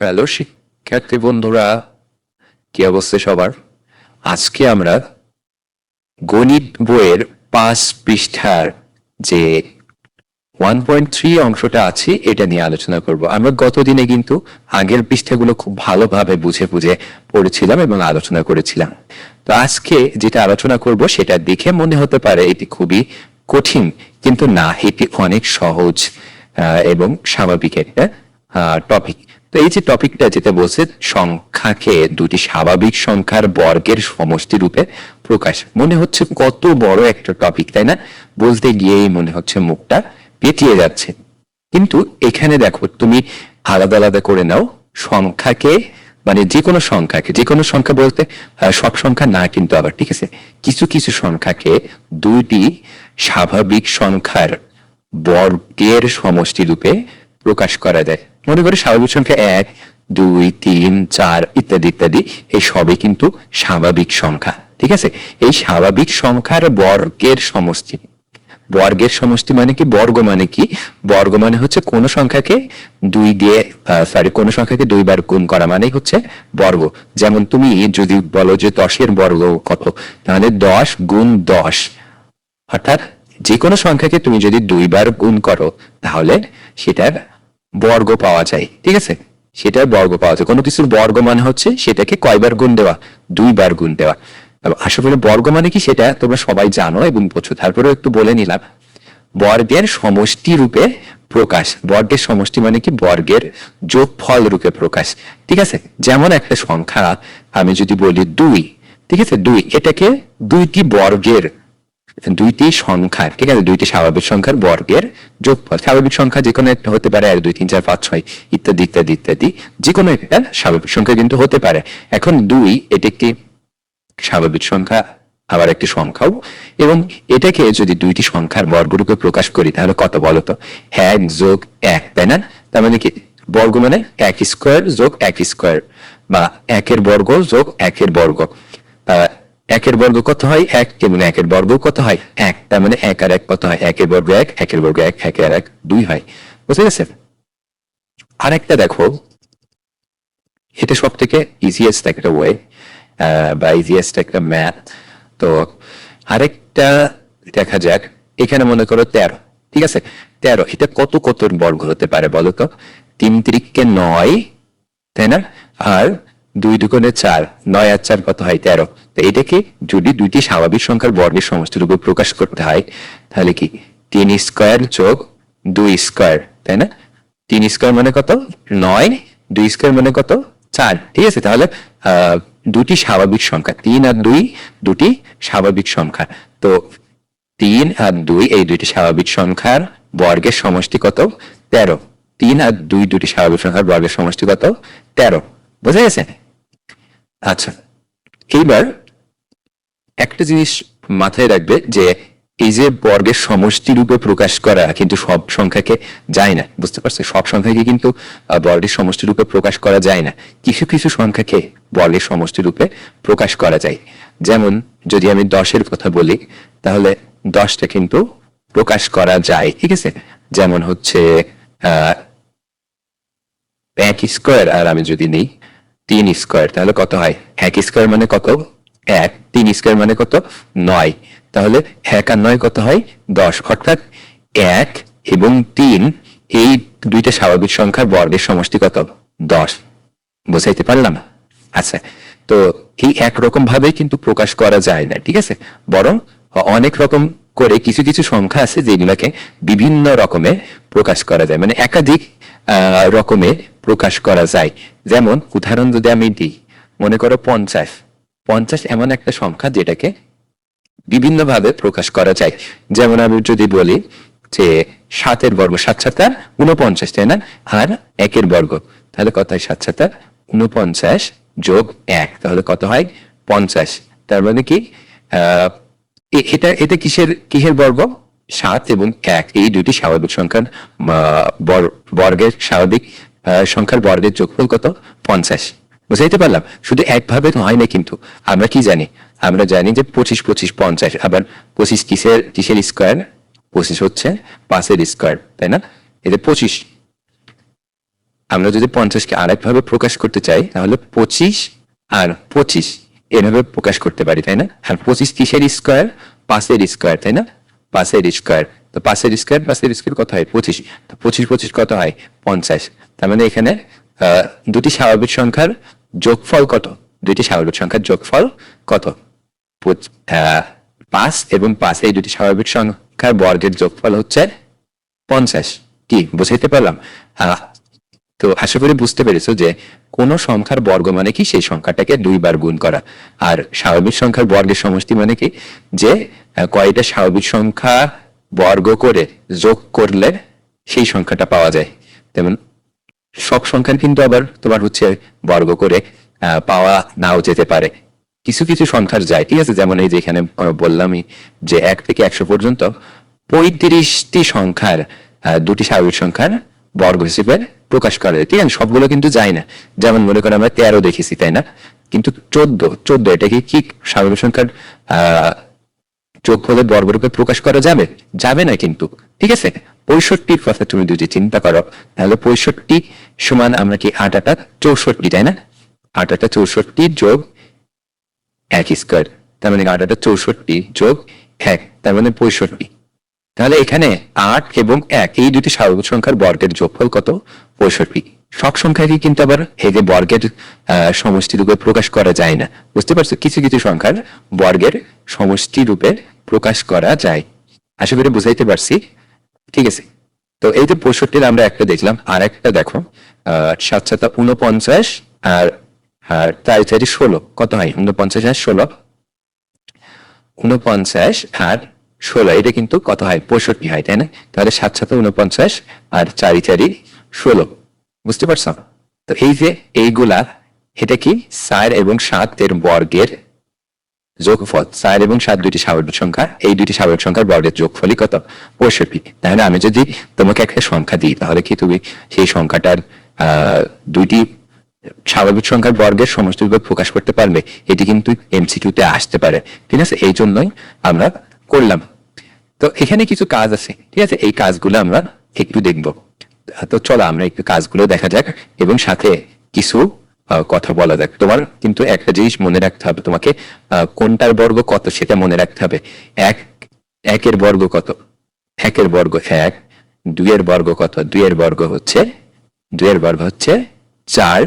Hello, শিক্ষার্থী বন্ধুরা, কি অবস্থা সবার? আজকে আমরা গণিত বইয়ের পাঁচ পৃষ্ঠার যে ওয়ান পয়েন্ট থ্রি অংশটা আছে, এটা নিয়ে আলোচনা করব। আমরা গতদিনে কিন্তু আগের পৃষ্ঠাগুলো খুব ভালোভাবে বুঝে বুঝে পড়েছিলাম এবং আলোচনা করেছিলাম। তো আজকে যেটা আলোচনা করব, সেটা দেখে মনে হতে পারে এটি খুবই কঠিন, কিন্তু না, এটি অনেক সহজ এবং স্বাভাবিক। একটা টপিক তো এই যে টপিকটা যেটা বলছে, সংখ্যাকে দুটি স্বাভাবিক সংখ্যার বর্গের সমষ্টি রূপে প্রকাশ। মনে হচ্ছে কত বড় একটা টপিক তাই না? বলতে গিয়েই মনে হচ্ছে মুখটা পেটিয়ে যাচ্ছে। কিন্তু এখানে দেখো, তুমি আলাদা আলাদা করে নাও, সংখ্যাকে মানে যে কোনো সংখ্যাকে, যে কোনো সংখ্যা বলতে সব সংখ্যা না কিন্তু আবার, ঠিক আছে? কিছু কিছু সংখ্যাকে দুইটি স্বাভাবিক সংখ্যার বর্গের সমষ্টি রূপে প্রকাশ করা যায়। মনে করি স্বাভাবিক সংখ্যা এক, দুই, তিন, চার ইত্যাদি ইত্যাদি, এই সবই কিন্তু স্বাভাবিক সংখ্যা, ঠিক আছে? এই স্বাভাবিক সংখ্যার বর্গের সমষ্টি। বর্গের সমষ্টি মানে কি? বর্গ মানে কি? বর্গ মানে হচ্ছে কোন সংখ্যাকে দুই দিয়ে সরি কোন সংখ্যাকে দুইবার গুণ করা মানেই হচ্ছে বর্গ। যেমন তুমি যদি বলো যে দশের বর্গ কত, তাহলে দশ গুণ দশ। অর্থাৎ যে কোনো সংখ্যাকে তুমি যদি দুইবার গুণ করো, তাহলে সেটার বর্গ পাওয়া যায়, ঠিক আছে? সেটার বর্গ পাওয়া যায়। কোনো কিছুর বর্গ মানে হচ্ছে সেটাকে কয়বার গুণ দেওয়া? দুইবার গুণ দেওয়া। এবং আসলে বর্গ মানে কি সেটা তোমরা সবাই জানো এবং বোঝো। তারপরেও একটু বলে নিলাম। বর্গের সমষ্টি রূপে প্রকাশ। বর্গের সমষ্টি মানে কি? বর্গের যোগফল রূপে প্রকাশ। ঠিক আছে? যেমন একটা সংখ্যা, আমি যদি বলি দুই, ঠিক আছে? দুই, এটাকে দুইটি বর্গের দুইটি সংখ্যার ঠিক আছে দুইটি স্বাভাবিক সংখ্যার বর্গের যোগফল। স্বাভাবিক সংখ্যা যে কোনো একটা হতে পারে, এক, দুই, তিন, চার, পাঁচ, ছয়, ইত্যাদি ইত্যাদি ইত্যাদি। যে কোনো একটা স্বাভাবিক সংখ্যা কিন্তু হতে পারে। এখন দুই, এটি একটি স্বাভাবিক সংখ্যা, আবার একটি সংখ্যাও। এবং এটাকে যদি দুইটি সংখ্যার বর্গরূপে প্রকাশ করি, তাহলে কত বলতো এক যোগ এক, তাই না? তার মানে কি, বর্গ মানে এক স্কোয়ার যোগ এক স্কোয়ার, বা একের বর্গ যোগ একের বর্গ। একের বর্গ কত হয়? এক এবং একের বর্গ কত হয়? এক, তার মানে এক আর এক কত হয়? একের বর্গ এক, একের বর্গ এক একের এক দুই হয়। বুঝতে গেছে আরেকটা দেখো। এটা সব থেকে ইজিয়েস্ট একটা ওয়ে বা ইজিয়েস্ট একটা ম্যাথ তো আরেকটা দেখা যাক। এখানে মনে করো তেরো, ঠিক আছে? তেরো, এটা কত কত বর্গ হতে পারে বলো তো? তিন তিরিককে নয়, তাই না? আর দুই দুগুণে চার, নয় আর চার কত হয়? তেরো। তো এটাকে যদি দুইটি স্বাভাবিক সংখ্যার বর্গের সমষ্টির উপর প্রকাশ করতে হয়, তাহলে কি? তিন স্কোয়ার যোগ দুই স্কোয়ার, তাই না? তিন স্কোয়ার মানে কত? নয়। দুই স্কোয়ার মানে কত? চার। ঠিক আছে? তাহলে দুটি স্বাভাবিক সংখ্যা, তিন আর দুই দুটি স্বাভাবিক সংখ্যা। তো তিন আর দুই, এই দুইটি স্বাভাবিক সংখ্যার বর্গের সমষ্টি কত? তেরো। তিন আর দুই দুটি স্বাভাবিক সংখ্যার বর্গের সমষ্টি কত? তেরো। বোঝা গেছে? আচ্ছা এইবার একটা জিনিস মাথায় রাখবে যে এই যে বর্গের সমষ্টি রূপে প্রকাশ করা কিন্তু সব সংখ্যাকে যায় না, বুঝতে পারছ সব সংখ্যাকে কিন্তু বর্গের সমষ্টি রূপে প্রকাশ করা যায় না। কিছু কিছু সংখ্যাকে বর্গের সমষ্টি রূপে প্রকাশ করা যায়। যেমন, যদি আমি দশের কথা বলি, তাহলে দশটা কিন্তু প্রকাশ করা যায়, ঠিক আছে? যেমন হচ্ছে আহ এক স্কোয়ার, আর আমি যদি নেই, তিন স্কোয়ার, তাহলে কত হয়? এক স্কোয়ার মানে কত? এক, তিন স্কোয়ার মানে কত? নয়। তাহলে এক আর নয় কত হয়? দশ। অর্থাৎ এক এবং তিন, এই দুইটা স্বাভাবিক সংখ্যার বর্গের সমষ্টি কত? দশ। বোঝাইতে পারলাম? আচ্ছা। তো এই একরকম ভাবে কিন্তু প্রকাশ করা যায় না, ঠিক আছে? বরং অনেক রকম করে কিছু কিছু সংখ্যা আছে যেগুলোকে বিভিন্ন রকমে প্রকাশ করা যায়। মানে একাধিক রকমে প্রকাশ করা যায়। যেমন, উদাহরণ যদি আমি দিই, মনে করো পঞ্চাশ। পঞ্চাশ এমন একটা সংখ্যা যেটাকে বিভিন্ন ভাবে প্রকাশ করা যায়। যেমন আমি যদি বলি যে সাতের বর্গ, সাত সাতা উনপঞ্চাশ তাই না? আর একের বর্গ, তাহলে কত হয়? সাত সাতা উনপঞ্চাশ যোগ এক, তাহলে কত হয়? পঞ্চাশ। তার মানে কি? এটা এটা কিসের কিসের বর্গ? সাত এবং এক, এই দুটি স্বাভাবিক সংখ্যার বর্গের স্বাভাবিক সংখ্যার বর্গের যোগফল কত? পঞ্চাশ। বুঝাইতে পারলাম? শুধু একভাবে তো হয় না কিন্তু। আমরা কি জানি? আমরা জানি যে পঁচিশ পঁচিশ, পঞ্চাশ, আবার পঁচিশ কিসের কিসের স্কোয়ার পঁচিশ হচ্ছে পাঁচের স্কোয়ার তাই না? এতে পঁচিশ। আমরা যদি পঞ্চাশকে আরেকভাবে প্রকাশ করতে চাই, তাহলে পঁচিশ আর পঁচিশ এভাবে প্রকাশ করতে পারি, তাই না? আর পঁচিশ কিসের স্কোয়ার পাঁচের স্কোয়ার তাই না? পাঁচের স্কোয়ার তো পাঁচের স্কোয়ার পাঁচের স্কোয়ার কত হয়? পঁচিশ। তো পঁচিশ পঁচিশ কত হয়? পঞ্চাশ। তার মানে এখানে দুটি স্বাভাবিক সংখ্যার যোগফল কত? দুইটি স্বাভাবিক সংখ্যার যোগফল কত? পাঁচ এবং পাঁচ, এই দুটি স্বাভাবিক সংখ্যার বর্গের যোগফল হচ্ছে পঞ্চাশ। কি? বুঝাইতে পারলাম? তো আশা করি বুঝতে পেরেছ যে কোন সংখ্যার বর্গ মানে কি? সেই সংখ্যাটাকে দুইবার গুণ করা। আর স্বাভাবিক সংখ্যার বর্গের সমষ্টি মানে কি? যে কয়টা স্বাভাবিক সংখ্যা বর্গ করে যোগ করলে সেই সংখ্যাটা পাওয়া যায়। তেমন সব সংখ্যার কিন্তু আবার তোমার হচ্ছে বর্গ করে পাওয়া নাও যেতে পারে। কিছু কিছু সংখ্যার যায়, ঠিক আছে? যেমন এই যেখানে বললামই যে এক থেকে একশো পর্যন্ত পঁয়ত্রিশটি সংখ্যার দুটি স্বাভাবিক সংখ্যার বর্গ হিসেবে প্রকাশ করে। ঠিক আছে? সবগুলো কিন্তু যায় না। যেমন মনে করো আমরা তেরো দেখেছি, তাই না? কিন্তু চোদ্দ চোদ্দ এটাকে কি স্বাভাবিক সংখ্যার, আহ যোগফলের বর্গরূপে প্রকাশ করা যাবে? যাবে না কিন্তু, ঠিক আছে? পঁয়ষট্টির কথা তুমি যদি চিন্তা করো, তাহলে পঁয়ষট্টি সমান আমরা কি আট আটা চৌষট্টি, তাই না? আট আটা চৌষট্টি যোগ এক স্কোয়ার, তার মানে আট আটা চৌষট্টি যোগ এক, তার মানে পঁয়ষট্টি। তাহলে এখানে আট এবং এক, এই দুটি স্বাভাবিক সংখ্যার বর্গের যোগফল কত? পঁয়ষট্টি। সব সংখ্যাকে কিন্তু আবার হেগে বর্গের সমষ্টি রূপে প্রকাশ করা যায় না। বুঝতে পারছ? কিছু কিছু সংখ্যার বর্গের সমষ্টি রূপে প্রকাশ করা যায়। আশা করি বুঝাইতে পারছি। ঠিক আছে। তো এই যে পঁয়ষট্টির আমরা একটা দেখলাম, আর একটা দেখো সাত সাতা উনপঞ্চাশ আর আর চারি চারি ষোলো, কত হয়? উনপঞ্চাশ আর ষোলো। উনপঞ্চাশ আর ষোলো, এটা কিন্তু কত হয়? পঁয়ষট্টি হয়, তাই না? তাহলে সাত সাত উনপঞ্চাশ আর চারি চারি ষোলো, বুঝতে পারছ? তো এই যে এইগুলা, এটা কি চার এবং সাতের বর্গের যোগফল চার এবং সাত দুইটি স্বাভাবিক সংখ্যা, এই দুইটি স্বাভাবিক সংখ্যার বর্গের যোগফলই কত? পঁয়ষট্টি। তাহলে আমি যদি তোমাকে একটা সংখ্যা দিই, তাহলে কি তুমি সেই সংখ্যাটার দুইটি স্বাভাবিক সংখ্যার বর্গের সমষ্টি রূপে প্রকাশ করতে পারবে? এটি কিন্তু এমসিকিউতে আসতে পারে। ঠিক আছে? এই জন্যই আমরা করলাম। তো এখানে কিছু কাজ আছে। ঠিক আছে? এই কাজগুলো আমরা একটু দেখব। তো চলো আমরা একটু কাজগুলো দেখা যাক এবং সাথে কিছু কথা বলা যাক। তোমার কিন্তু একটা জিনিস মনে রাখতে হবে তোমাকে কোনটার বর্গ কত সেটা মনে রাখতে হবে। এক, একের বর্গ কত? একের বর্গ এক, দুইয়ের বর্গ কত? দুইয়ের বর্গ হচ্ছে, দুইয়ের বর্গ হচ্ছে চার,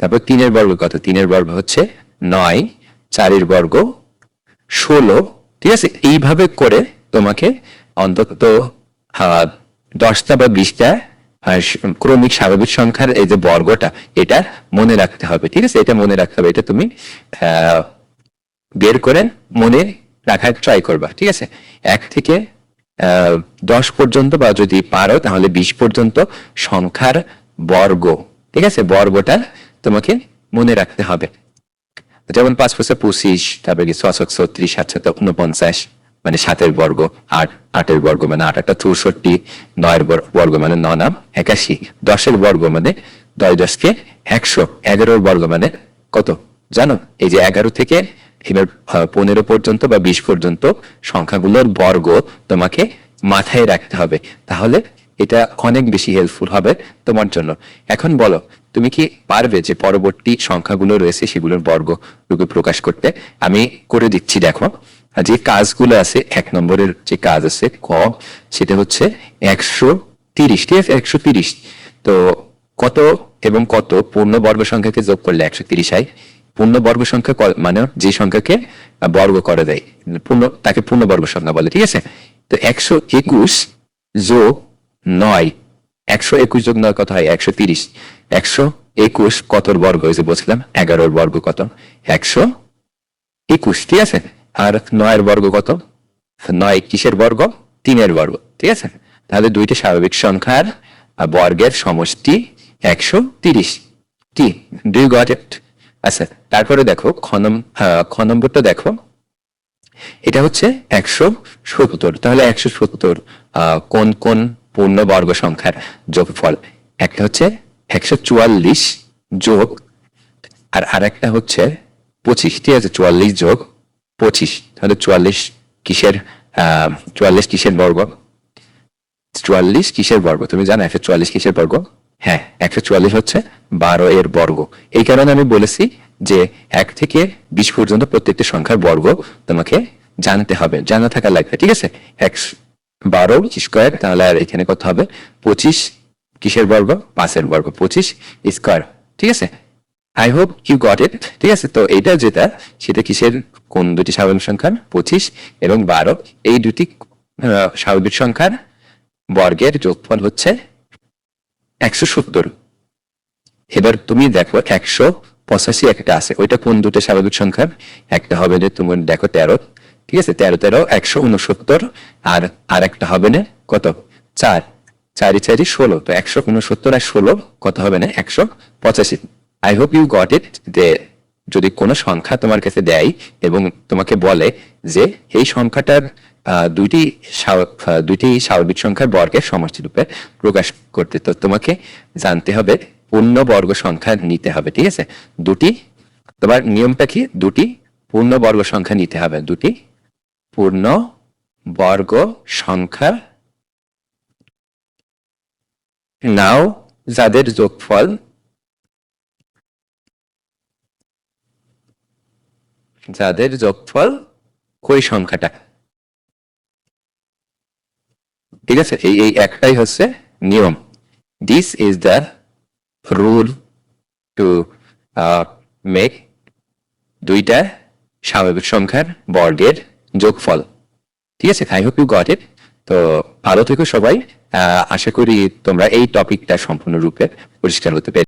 তারপর তিনের বর্গ কত? তিনের বর্গ হচ্ছে নয়, চারের বর্গ ষোলো, ঠিক আছে? এইভাবে করে তোমাকে অন্তত দশটা বা বিশটা ক্রমিক স্বাভাবিক সংখ্যার এই যে বর্গটা এটা মনে রাখতে হবে, ঠিক আছে? এটা মনে রাখতে হবে, এটা তুমি বের করে মনে রাখার ট্রাই করবা, ঠিক আছে? এক থেকে দশ পর্যন্ত বা যদি পারো, তাহলে বিশ পর্যন্ত সংখ্যার বর্গ, ঠিক আছে? বর্গটা তোমাকে মনে রাখতে হবে। যেমন পাঁচ পাঁচে পঁচিশ, তারপরে ছশো ছত্রিশ সাত সাত উনপঞ্চাশ মানে সাতের বর্গ, আট, আটের বর্গ মানে আট আটটা চৌষট্টি, নয়ের বর্গ মানে ন নাম, একাশি। দশের বর্গ মানে দশ দশকে একশো। এগারোর বর্গ মানে কত? জানো? এই যে এগারো থেকে এবার পনেরো পর্যন্ত বা বিশ পর্যন্ত সংখ্যাগুলোর বর্গ তোমাকে মাথায় রাখতে হবে। তাহলে এটা অনেক বেশি হেল্পফুল হবে তোমার জন্য। এখন বলো, তুমি কি পারবে যে পরবর্তী সংখ্যাগুলো রয়েছে সেগুলোর বর্গ রূপে প্রকাশ করতে? আমি করে দিচ্ছি, দেখো। আর যে কাজগুলো আছে, এক নম্বরের যে কাজ আছে, ক, সেটা হচ্ছে একশো তিরিশ, ঠিক আছে? একশো তিরিশ। তো কত এবং কত পূর্ণ বর্গ সংখ্যাকে যোগ করলে একশো তিরিশ হয়? পূর্ণ বর্গ সংখ্যা মানে যে সংখ্যাকে বর্গ করা দেয়। পূর্ণ, তাকে পূর্ণ বর্গ সংখ্যা বলে, ঠিক আছে? তো একশো একুশ যোগ নয়। একশো একুশ যোগ নয় কত হয়? একশো তিরিশ। একশো একুশ কতর বর্গ হয়েছে বলছিলাম? এগারোর বর্গ কত? একশো একুশ, ঠিক আছে? আর নয়ের বর্গ কত? নয় কিসের বর্গ? তিনের বর্গ ঠিক আছে? তাহলে দুইটি স্বাভাবিক সংখ্যার বর্গের সমষ্টি একশো তিরিশ। কি দুই গট আচ্ছা তারপরে দেখো খ নম- আহ, খ নম্বরটা দেখো। এটা হচ্ছে একশো সত্তর। তাহলে একশো সত্তর কোন কোন পূর্ণ বর্গ সংখ্যার যোগফল? একটা হচ্ছে একশো চুয়াল্লিশ যোগ আর আরেকটা হচ্ছে পঁচিশ ঠিক আছে? চুয়াল্লিশ যোগ পঁচিশ, তাহলে চুয়াল্লিশ কিসের চুয়াল্লিশ কিসের বর্গ? চুয়াল্লিশ কিসের বর্গ? তুমি জানো একশো চুয়াল্লিশ কিসের বর্গ? হ্যাঁ একশো চুয়াল্লিশ হচ্ছে বারো এর বর্গ। এই কারণে আমি বলেছি যে এক থেকে বিশ পর্যন্ত প্রত্যেকটি সংখ্যার বর্গ তোমাকে জানতে হবে, জানা থাকা লাগবে, ঠিক আছে? একশো বারো স্কোয়ার, তাহলে আর এখানে কত হবে? পঁচিশ কিসের বর্গ? পাঁচের বর্গ, পঁচিশ স্কোয়ার, ঠিক আছে? I hope you got it ঠিক আছে? তো এইটা যেটা, সেটা কিসের? কোন দুটি স্বাভাবিক সংখ্যার? পঁচিশ এবং বারো। এই দুটি স্বাভাবিক সংখ্যার বর্গের যোগফল হচ্ছে একশো সত্তর। এবার তুমি দেখো, একশো পঁচাশি একটা আছে। ওইটা কোন দুটো স্বাভাবিক সংখ্যার? একটা হবে যে তুমি দেখো তেরো। ঠিক আছে? তেরো তেরো, একশো উনসত্তর। আর আর একটা হবে না, কত? চার। চারি চারি ষোলো। তো একশো উনসত্তর আর ষোলো, কত হবে না? একশো পঁচাশি। I hope you got it যে যদি কোনো সংখ্যা তোমার কাছে দেয় এবং তোমাকে বলে যে এই সংখ্যাটার দুইটি দুইটি স্বাভাবিক সংখ্যার বর্গের সমষ্টি রূপে প্রকাশ করতে, তো তোমাকে জানতে হবে, পূর্ণ বর্গ সংখ্যা নিতে হবে, ঠিক আছে? দুটি, তোমার নিয়মটা কি? দুটি পূর্ণ বর্গ সংখ্যা নিতে হবে, দুটি পূর্ণ বর্গ সংখ্যা নাও যাদের যোগফল যাদের যোগফল ওই সংখ্যাটা। ঠিক আছে? এই এই একটাই হচ্ছে নিয়ম। This is the rule to make দুইটা স্বাভাবিক সংখ্যার বর্গের যোগফল। ঠিক আছে? I hope you got it তো ভালো থেকো সবাই। আশা করি তোমরা এই টপিকটা সম্পূর্ণরূপে পরিষ্কার হতে পেরে